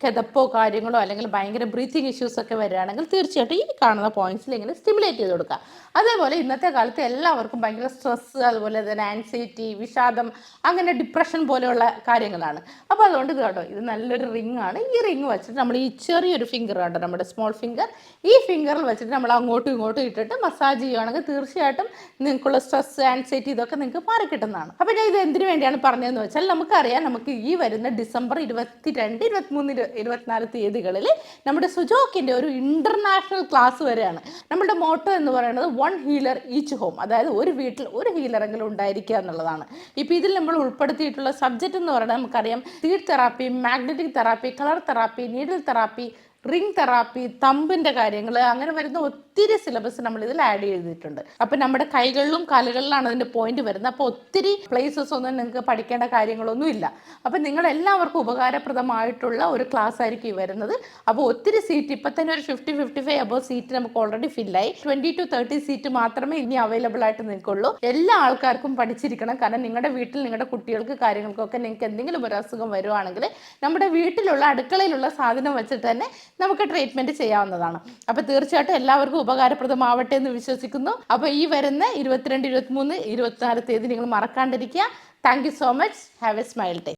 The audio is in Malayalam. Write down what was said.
കിതപ്പോ കാര്യങ്ങളോ അല്ലെങ്കിൽ ഭയങ്കര ബ്രീത്തിങ് ഇഷ്യൂസ് ഒക്കെ വരികയാണെങ്കിൽ തീർച്ചയായിട്ടും ഈ കാണുന്ന പോയിന്റ്സിൽ ഇങ്ങനെ സ്റ്റിമുലേറ്റ് ചെയ്ത് കൊടുക്കുക. അതേപോലെ ഇന്നത്തെ കാലത്ത് എല്ലാവർക്കും ഭയങ്കര സ്ട്രെസ് അതുപോലെ തന്നെ ആൻസൈറ്റി വിഷാദം അങ്ങനെ ഡിപ്രഷൻ പോലെയുള്ള കാര്യങ്ങളാണ്. അപ്പോൾ അതുകൊണ്ട് കേട്ടോ ഇത് നല്ലൊരു റിംഗ് ആണ്. ഈ റിംഗ് വെച്ചിട്ട് നമ്മൾ ഈ ചെറിയൊരു ഫിംഗർ കണ്ടോ നമ്മുടെ സ്മോൾ ഫിംഗർ ഈ ഫിംഗറിൽ വെച്ചിട്ട് നമ്മൾ അങ്ങോട്ടും ഇങ്ങോട്ടും ഇട്ടിട്ട് മസാജ് ചെയ്യുകയാണെങ്കിൽ തീർച്ചയായിട്ടും നിങ്ങൾക്കുള്ള സ്ട്രെസ് ആൻസൈറ്റി ഇതൊക്കെ നിങ്ങൾക്ക് മാറി കിട്ടുന്നതാണ് അപ്പോൾ ഞാൻ ഇത് എന്തിനു വേണ്ടിയാണ് പറഞ്ഞതെന്ന് വെച്ചാൽ നമുക്കറിയാം നമുക്ക് ഈ വരുന്ന ഡിസംബർ ഇരുപത്തി രണ്ട് ഇരുപത്തിമൂന്ന് ഇരു- ഇരുപത്തിനാല് തീയതികളിൽ നമ്മുടെ സുജോക്കിന്റെ ഒരു ഇന്റർനാഷണൽ ക്ലാസ് വരെയാണ്. നമ്മുടെ മോട്ടോ എന്ന് പറയുന്നത് വൺ ഹീലർ ഈച്ച് ഹോം അതായത് ഒരു വീട്ടിൽ ഒരു ഹീലറെങ്കിലും ഉണ്ടായിരിക്കുക എന്നുള്ളതാണ്. ഇപ്പോൾ ഇതിൽ നമ്മൾ ഉൾപ്പെടുത്തിയിട്ടുള്ള സബ്ജക്റ്റ് എന്ന് പറയുന്നത് നമുക്കറിയാം. Seed therapy magnetic therapy colour therapy needle therapy ring therapy തമ്പിന്റെ കാര്യങ്ങൾ അങ്ങനെ വരുന്ന ഒത്തിരി സിലബസ് നമ്മൾ ഇതിൽ ആഡ് ചെയ്തിട്ടുണ്ട്. അപ്പം നമ്മുടെ കൈകളിലും കാലുകളിലാണ് അതിന്റെ പോയിന്റ് വരുന്നത്. അപ്പോൾ ഒത്തിരി പ്ലേസസ് ഒന്നും നിങ്ങൾക്ക് പഠിക്കേണ്ട കാര്യങ്ങളൊന്നും ഇല്ല. നിങ്ങൾ എല്ലാവർക്കും ഉപകാരപ്രദമായിട്ടുള്ള ഒരു ക്ലാസ് ആയിരിക്കും ഈ വരുന്നത്. അപ്പോൾ ഒത്തിരി സീറ്റ് ഇപ്പം തന്നെ ഒരു fifty fifty five above seat നമുക്ക് ഓൾറെഡി ഫില്ലായി ട്വന്റി ടു തേർട്ടി സീറ്റ് മാത്രമേ ഇനി അവൈലബിൾ ആയിട്ട് നിൽക്കുള്ളൂ. എല്ലാ ആൾക്കാർക്കും പഠിച്ചിരിക്കണം. കാരണം നിങ്ങളുടെ വീട്ടിൽ നിങ്ങളുടെ കുട്ടികൾക്ക് കാര്യങ്ങൾക്കൊക്കെ നിങ്ങൾക്ക് എന്തെങ്കിലും ഒരു അസുഖം വരുവാണെങ്കിൽ നമ്മുടെ വീട്ടിലുള്ള അടുക്കളയിലുള്ള സാധനം വെച്ചിട്ട് തന്നെ നമുക്ക് ട്രീറ്റ്മെന്റ് ചെയ്യാവുന്നതാണ്. അപ്പോൾ തീർച്ചയായിട്ടും എല്ലാവർക്കും ഉപകാരപ്രദമാവട്ടെ എന്ന് വിശ്വസിക്കുന്നു. അപ്പോൾ ഈ വരുന്ന ഇരുപത്തിരണ്ട് ഇരുപത്തിമൂന്ന് ഇരുപത്തിനാല് തീയതി നിങ്ങൾ മറക്കാണ്ടിരിക്കുക. Thank you so much have a smile day